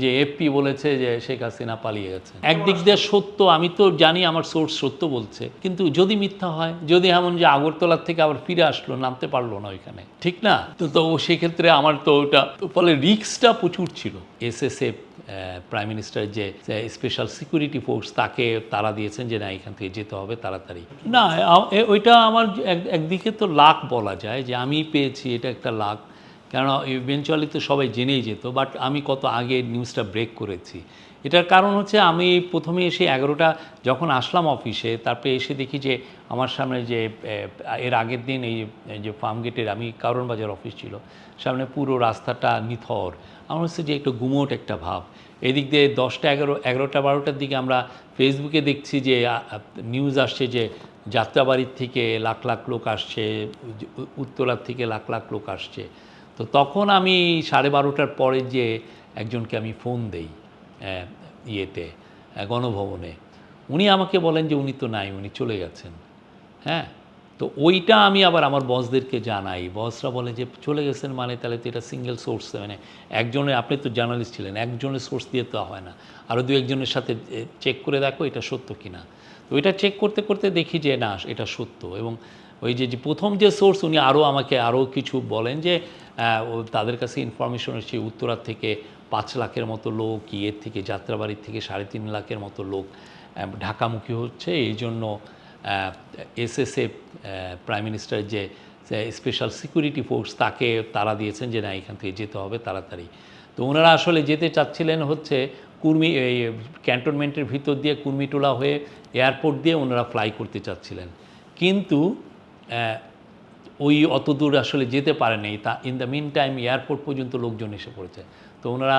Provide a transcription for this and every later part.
যে এফপি বলেছে যে শেখ হাসিনা পালিয়ে গেছে। একদিক দিয়ে সত্য। আমি তো জানি আমার সোর্স সত্য বলছে কিন্তু যদি মিথ্যা হয় যদি এমন যে আগরতলার থেকে আবার ফিরে আসলো নামতে পারল না ওইখানে ঠিক না? তো তো সেক্ষেত্রে আমার তো ওটা ফলে রিক্সটা প্রচুর ছিল। S S SSF prime minister যে স্পেশাল সিকিউরিটি ফোর্স তাকে তারা দিয়েছেন যে না এখান থেকে যেতে হবে তাড়াতাড়ি। না ওইটা আমার এক- একদিকে তো লাখ বলা যায় যে আমি পেয়েছি এটা একটা লাখ। কেন ইভেনচুয়ালি তো সবাই জেনেই যেত বাট আমি কত আগে নিউজটা ব্রেক করেছি। এটার কারণ হচ্ছে আমি প্রথমে এসে এগারোটা যখন আসলাম অফিসে তারপরে এসে দেখি যে আমার সামনে যে এর আগের দিন এই যে ফার্ম গেটের আমি কারণ বাজার অফিস ছিল, সামনে পুরো রাস্তাটা নিথর। আমার হচ্ছে যে একটু গুমোট একটা ভাব। এদিক দিয়ে দশটা এগারো, এগারোটা বারোটার দিকে আমরা ফেসবুকে দেখছি যে নিউজ আসছে যে যাত্রাবাড়ির থেকে লাখ লাখ লোক আসছে উত্তরার থেকে লাখ লাখ লোক আসছে। তো তখন আমি সাড়ে বারোটার পরে যে একজনকে আমি ফোন দেই ইয়েতে গণভবনে, উনি আমাকে বলেন যে উনি তো নাই, উনি চলে গেছেন। হ্যাঁ? তো ওইটা আমি আবার আমার বসদেরকে জানাই। বসরা বলে যে চলে গেছেন মানে তাহলে তো এটা সিঙ্গেল সোর্স মানে একজনের, আপনি তো জার্নালিস্ট ছিলেন, একজনের সোর্স দিয়ে তো হয় না। আরও দু একজনের সাথে চেক করে দেখো এটা সত্য কিনা। তো এটা চেক করতে করতে দেখি যে না, এটা সত্য। এবং ওই যে যে প্রথম যে সোর্স উনি আরও আমাকে আরও কিছু বলেন যে তাদের কাছে ইনফরমেশন এসেছে উত্তরার থেকে পাঁচ লাখের মতো লোক, ইয়ের থেকে, যাত্রাবাড়ির থেকে সাড়ে তিন লাখের মতো লোক ঢাকামুখী হচ্ছে। এই জন্য এসএসএফ প্রাইম মিনিস্টার যে স্পেশাল সিকিউরিটি ফোর্স তাকে তারা দিয়েছেন যে, না, এখান থেকে যেতে হবে তাড়াতাড়ি। তো ওনারা আসলে যেতে চাচ্ছিলেন হচ্ছে কুর্মি, এই ক্যান্টনমেন্টের ভিতর দিয়ে কুর্মিটোলা হয়ে এয়ারপোর্ট দিয়ে ওনারা ফ্লাই করতে চাচ্ছিলেন। কিন্তু ওই অত দূর আসলে যেতে পারেনি। তা in the meantime airport পর্যন্ত লোকজন এসে পড়েছে। তো ওনারা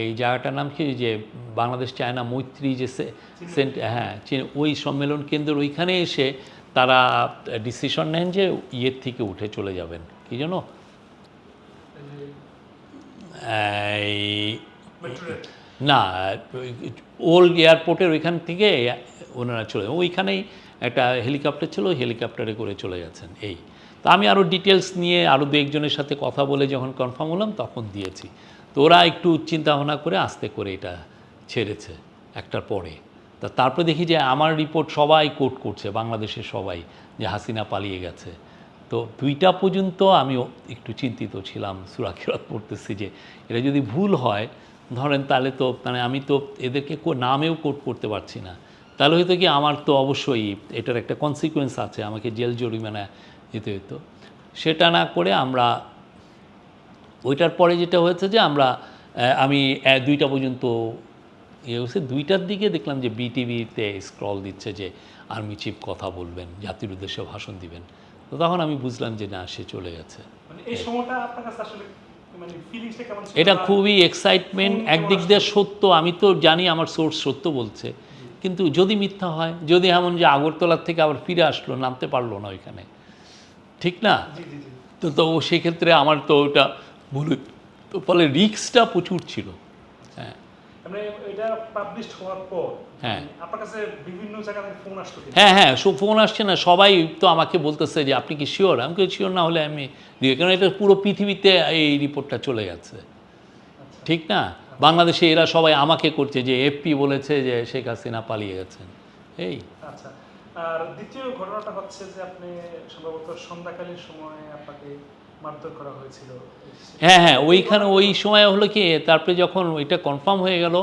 এই জায়গাটার নাম কি? যে বাংলাদেশ চায়না মৈত্রী যে সেন্ট হ্যাঁ ওই সম্মেলন কেন্দ্র ওইখানে এসে তারা ডিসিশন নেন যে ইয়ের থেকে উঠে চলে যাবেন। কি জানো? না ওল্ড এয়ারপোর্টের ওইখান থেকে ওনারা চলে ওইখানেই একটা হেলিকপ্টার ছিল হেলিকপ্টারে করে চলে গেছেন এই। তো আমি আরও ডিটেলস নিয়ে আরও দু একজনের সাথে কথা বলে যখন কনফার্ম হলাম, তখন দিয়েছি। তো ওরা একটু চিন্তা ভাবনা করে আস্তে করে এটা ছেড়েছে একটার পরে। তা তারপরে দেখি যে আমার রিপোর্ট সবাই কোট করছে, বাংলাদেশের সবাই, যে হাসিনা পালিয়ে গেছে। তো দুইটা পর্যন্ত আমি একটু চিন্তিত ছিলাম সুরাকিরাত পড়তেছি যে এটা যদি ভুল হয়, ধরেন তাহলে তো মানে আমি তো এদেরকে নামেও কোট করতে পারছি না। তাহলে হয়তো কি আমার তো অবশ্যই এটার একটা কনসিকুয়েন্স আছে আমাকে জেল জরিমানা দিতে হতো সেটা না করে আমরা ওইটার পরে যেটা হয়েছে যে আমরা আমি দুইটা পর্যন্ত ইয়ে হয়েছে দুইটার দিকে দেখলাম যে বিটিভিতে স্ক্রল দিচ্ছে যে আর্মি চিফ কথা বলবেন জাতির উদ্দেশ্যে ভাষণ দিবেন। তো তখন আমি বুঝলাম যে না সে চলে গেছে। মানে মানে এটা খুবই এক্সাইটমেন্ট একদিক দিয়ে সত্য আমি তো জানি আমার সোর্স সত্য বলছে। কিন্তু যদি মিথ্যা হয় যদি এমন যে আগরতলার থেকে আবার ফিরে আসলো নামতে পারল না ওইখানে। ঠিক না? তো তো সেক্ষেত্রে আমার তো ওটা ভুল তো ফলে রিক্সটা প্রচুর ছিল। হ্যাঁ। মানে হ্যাঁ। হ্যাঁ হ্যাঁ সো ফোন আসছে না। সবাই তো আমাকে বলতেছে যে আপনি কি শিওর আমি শিওর না হলে আমি কারণ এটা পুরো পৃথিবীতে এই রিপোর্টটা চলে গেছে। ঠিক না? বাংলাদেশে এরা সবাই আমাকে করছে যে এফপি বলেছে যে শেখ হাসিনা পালিয়ে গেছেন। এই। আচ্ছা আর দ্বিতীয় ঘটনাটা হচ্ছে যে আপনি সম্ভবত সন্ধ্যাকালীন সময়ে আপনাকে মারধর করা হয়েছিল। হ্যাঁ হ্যাঁ ওইখানে ওই সময় হলো কি তারপরে যখন ওইটা কনফার্ম হয়ে গেল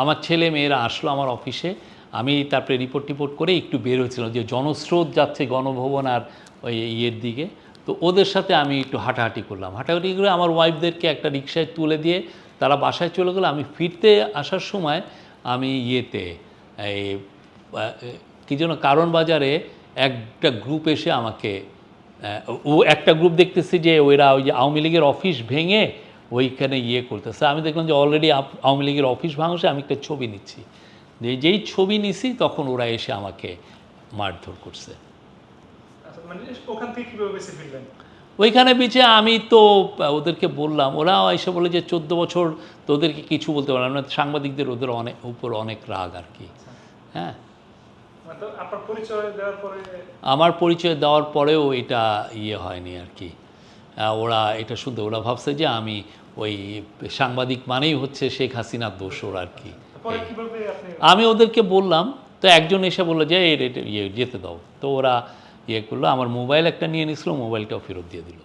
আমার ছেলে মেয়েরা আসলো আমার অফিসে আমি তারপরে রিপোর্ট টিপোর্ট করে একটু বের হয়েছিলাম যে জনস্রোত যাচ্ছে গণভবন আর ওই ইয়ের দিকে। তো ওদের সাথে আমি একটু হাঁটাহাঁটি করলাম। হাঁটাহাঁটি করে আমার ওয়াইফদেরকে একটা রিক্সায় তুলে দিয়ে তারা বাসায় চলে গেলো আমি ফিরতে আসার সময় আমি ইয়েতে, এই কি যেন কারণ বাজারে একটা গ্রুপ এসে আমাকে ও একটা গ্রুপ দেখতেছি যে ওরা ওই যে আওয়ামী লীগের অফিস ভেঙে ওইখানে ইয়ে করতেছে। আমি দেখলাম যে অলরেডি আওয়ামী লীগের অফিস ভাঙছে, আমি একটা ছবি নিচ্ছি। যে যেই ছবি নিছি তখন ওরা এসে আমাকে মারধর করছে। আচ্ছা মানে ওখান থেকে কীভাবে ফিরলেন? ওইখানে বিচে আমি তো ওদেরকে বললাম ওরা এসে বলে যে চোদ্দ বছর তো ওদেরকে কিছু বলতে পারলাম না। সাংবাদিকদের ওদের অনেক উপর অনেক রাগ আর কি। হ্যাঁ? আমার পরিচয় দেওয়ার পরেও এটা ইয়ে হয়নি আর কি। ওরা এটা শুনতে ওরা ভাবছে যে আমি ওই সাংবাদিক মানেই হচ্ছে শেখ হাসিনার দোষর আর কি। আমি ওদেরকে বললাম তো একজন এসে বলল যে এর ইয়ে যেতে দাও। তো ওরা ইয়েগুলো আমার মোবাইল একটা নিয়ে নিয়েছিল মোবাইলটাও ফেরত দিয়ে দিল।